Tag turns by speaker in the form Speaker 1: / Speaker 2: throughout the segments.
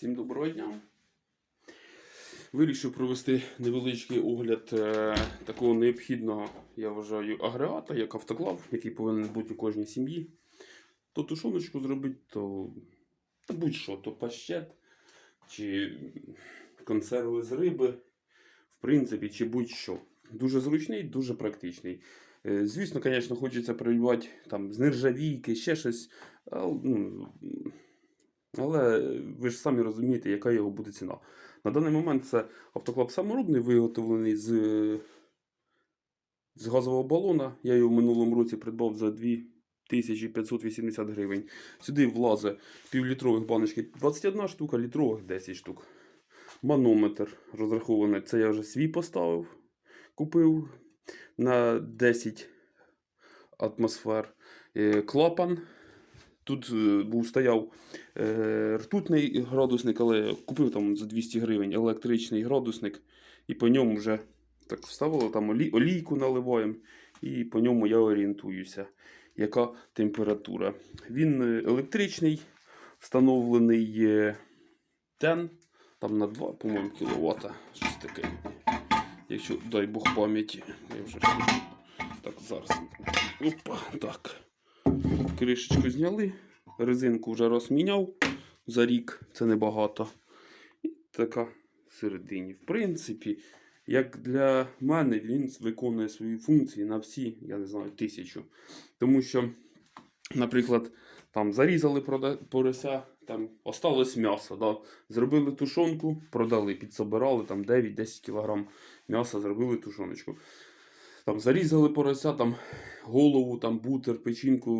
Speaker 1: Всім доброго дня. Вирішив провести невеличкий огляд е, такого необхідного, я вважаю, агрегата, як автоклав, який повинен бути у кожній сім'ї. То тушоночку зробити, то та будь-що, то пащет, чи консерви з риби, в принципі, чи будь-що. Дуже зручний, дуже практичний. Е, Звісно, звісно, хочеться придбати там з нержавійки, ще щось. а, ну, але ви ж самі розумієте, яка його буде ціна. На даний момент це автоклав саморобний, виготовлений з, з газового балона. Я його в минулому році придбав за 2580 гривень. Сюди влазить півлітрових баночки 21 штука, літрових 10 штук. Манометр розрахований. Це я вже свій поставив, купив на 10 атмосфер. Е, Клапан. Тут е, був стояв е, ртутний градусник, але купив там за 200 гривень електричний градусник, і по ньому вже так вставили, там олій, олійку наливаємо, і по ньому я орієнтуюся, яка температура. Він е, електричний, встановлений тен, там на 2, по-моєму, кВт. Щось таке. Якщо дай Бог пам'яті. Я вже так зараз. Опа, так. Кришечку зняли, резинку вже розміняв за рік, це небагато. І така всередині. В принципі, як для мене, він виконує свої функції на всі, я не знаю, тисячу. Тому що, наприклад, там зарізали порося, там осталось м'ясо. Да? Зробили тушонку, продали, підсобирали там 9-10 кг м'яса, зробили тушоночку. Там зарізали порося, там голову, там бутер, печінку,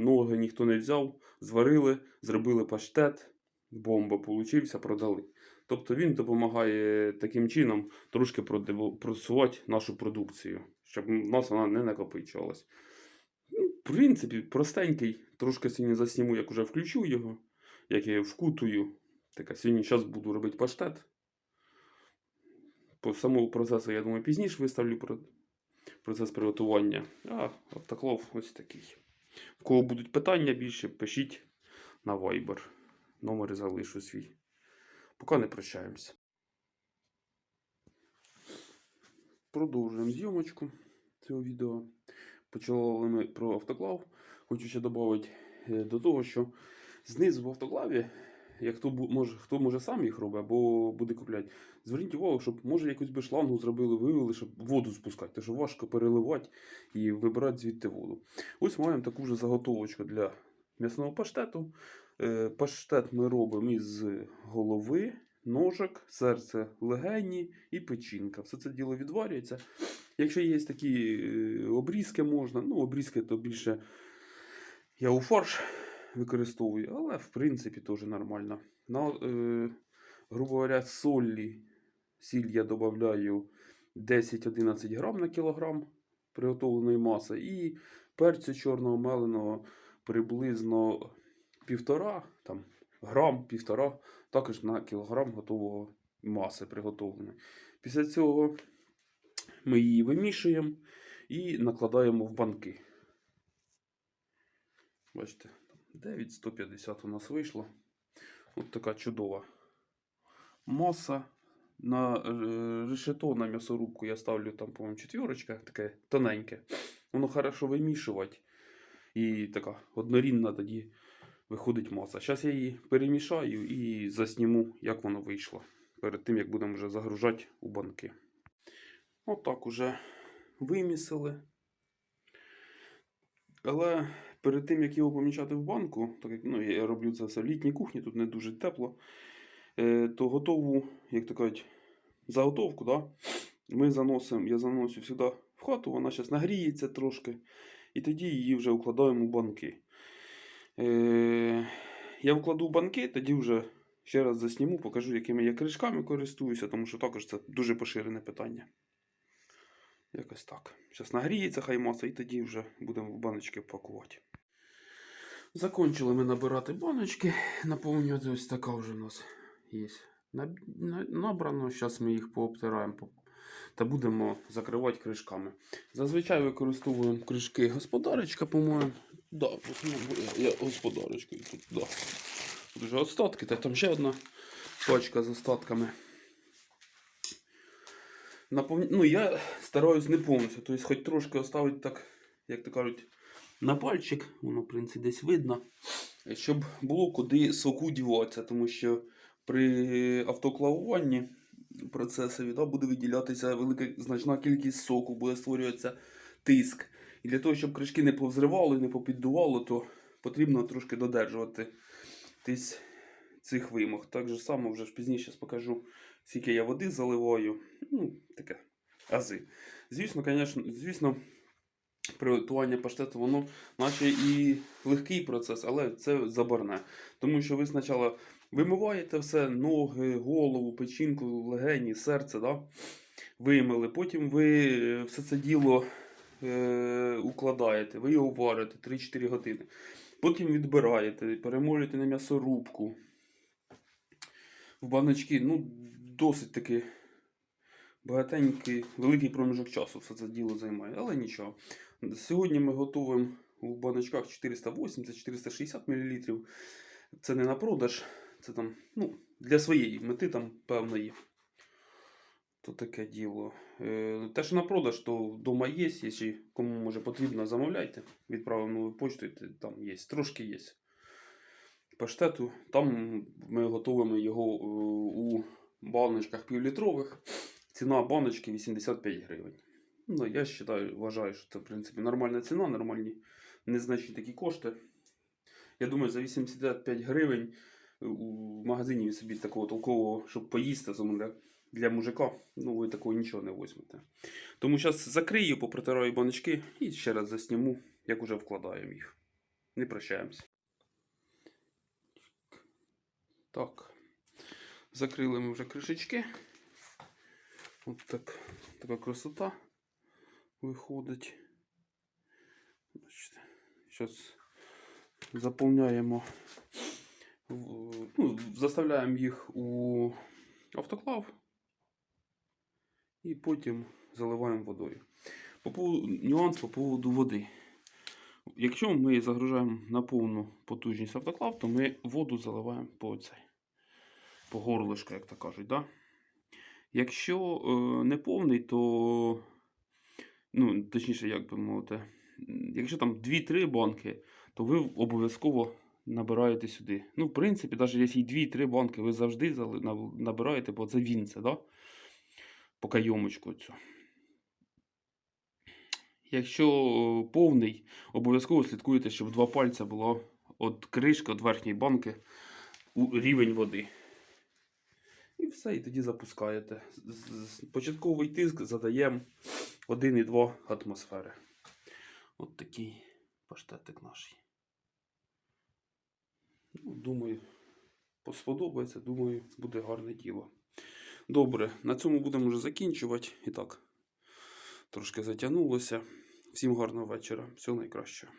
Speaker 1: ноги ніхто не взяв, зварили, зробили паштет, бомба получився, продали. Тобто він допомагає таким чином трошки просувати нашу продукцію, щоб в нас вона не накопичувалась. Ну, в принципі, простенький, трошки сьогодні засніму, як вже включу його, як я вкутую. Так, сьогодні зараз буду робити паштет. По самому процесу, я думаю, пізніше виставлю процес приготування. А автоклав ось такий. В кого будуть питання більше, пишіть на Viber. Номер залишу свій. Поки не прощаємося. Продовжуємо зйомочку цього відео. Почали ми про автоклав. Хочу ще додати е, до того, що знизу в автоклаві, як хто, може, хто може сам їх робить або буде купляти, зверніть увагу, щоб може якусь би шлангу зробили, вивели, щоб воду спускати, тому що важко переливати і вибирати звідти воду. Ось маємо таку вже заготовочку для м'ясного паштету. Е, Паштет ми робимо із голови, ножок, серце, легені і печінка. Все це діло відварюється. Якщо є такі е, обрізки, можна. Ну, обрізки то більше я у фарш використовую, але в принципі теж нормально. На, е, грубо говоря, солі, сіль я додаю 10-11 грам на кілограм приготовленої маси. І перцю чорного меленого приблизно півтора там, грам, півтора, також на кілограм готового маси приготовленої. Після цього ми її вимішуємо і накладаємо в банки. Бачите, 9,150 у нас вийшло. От така чудова маса. На е, решето на м'ясорубку я ставлю там, по-моєму, четвірочка, таке тоненьке. Воно хорошо вимішувати. І така однорідна тоді виходить маса. Зараз я її перемішаю і засніму, як воно вийшло. Перед тим, як будемо вже загружати у банки. Отак уже вимісили. Але перед тим, як його помічати в банку, так як ну, я роблю це все в літній кухні, тут не дуже тепло, е, то готову, як то кажуть, заготовку, да, ми заносимо, я заношу сюди в хату, вона зараз нагріється трошки, і тоді її вже вкладаємо в банки. Е, я вкладу банки, тоді вже ще раз засніму, покажу, якими я кришками користуюся, тому що також це дуже поширене питання. Якось так. Зараз нагріється хай маса, і тоді вже будемо в баночки пакувати. Закончили ми набирати баночки, наповнювати ось така вже у нас є. Набрано, зараз ми їх пообтираємо та будемо закривати кришками. Зазвичай використовуємо кришки господарочка, по-моєму. Да, я господарочкою тут, да. Тут вже остатки, та там ще одна пачка з остатками. Напов... Ну, я стараюсь не повністю, тобто хоч трошки оставити так, як то кажуть, на пальчик, воно, в принципі, десь видно, щоб було куди соку діватися, тому що при автоклавуванні процесові да, буде виділятися велика значна кількість соку, буде створюватися тиск. І для того, щоб кришки не повзривало і не попіддувало, то потрібно трошки додержувати цих вимог. Так же само вже ж пізніше покажу, скільки я води заливаю. Ну, таке ази. Звісно, конечно, звісно, приготування паштету, воно наче і легкий процес, але це заборне. Тому що ви спочатку вимиваєте все, ноги, голову, печінку, легені, серце, да? вимили. Потім ви е, все це діло е, укладаєте, ви його варите 3-4 години. Потім відбираєте, перемолюєте на м'ясорубку. В баночки, ну, досить таки багатенький, великий проміжок часу все це діло займає, але нічого. Сьогодні ми готуємо у баночках 480-460 мл. Це не на продаж, це там, ну, для своєї мети там певної. То таке діло. Е, Те, що на продаж, то вдома є, якщо кому може потрібно, замовляйте. Відправимо почтою, там є, трошки є. Паштету. Там ми готуємо його е, у баночках півлітрових. Ціна баночки 85 гривень. Ну, я вважаю, вважаю, що це, в принципі, нормальна ціна, нормальні незначні такі кошти. Я думаю, за 85 гривень у магазині собі такого толкового, щоб поїсти для, мужика, ну ви такого нічого не візьмете. Тому зараз закрию, попротираю баночки і ще раз засніму, як уже вкладаємо їх. Не прощаємося. Так. Закрили ми вже кришечки. От так, така красота виходить. Зараз заповняємо, ну, заставляємо їх у автоклав і потім заливаємо водою. По поводу, нюанс по поводу води. Якщо ми загружаємо на повну потужність автоклав, то ми воду заливаємо по цей, по горлишку, як то кажуть. Да? Якщо е, не повний, то ну, точніше, як би мовити, якщо там 2-3 банки, то ви обов'язково набираєте сюди. Ну, в принципі, навіть якщо і 2-3 банки, ви завжди набираєте, бо це вінце, да? по кайомочку цю. Якщо е, повний, обов'язково слідкуйте, щоб два пальця було від кришки, від верхньої банки у рівень води. І все, і тоді запускаєте. Початковий тиск задаємо 1,2 атмосфери. От такий паштетик наш. Ну, думаю, сподобається, думаю, буде гарне діло. Добре, на цьому будемо вже закінчувати. І так, трошки затягнулося. Всім гарного вечора. Всього найкращого.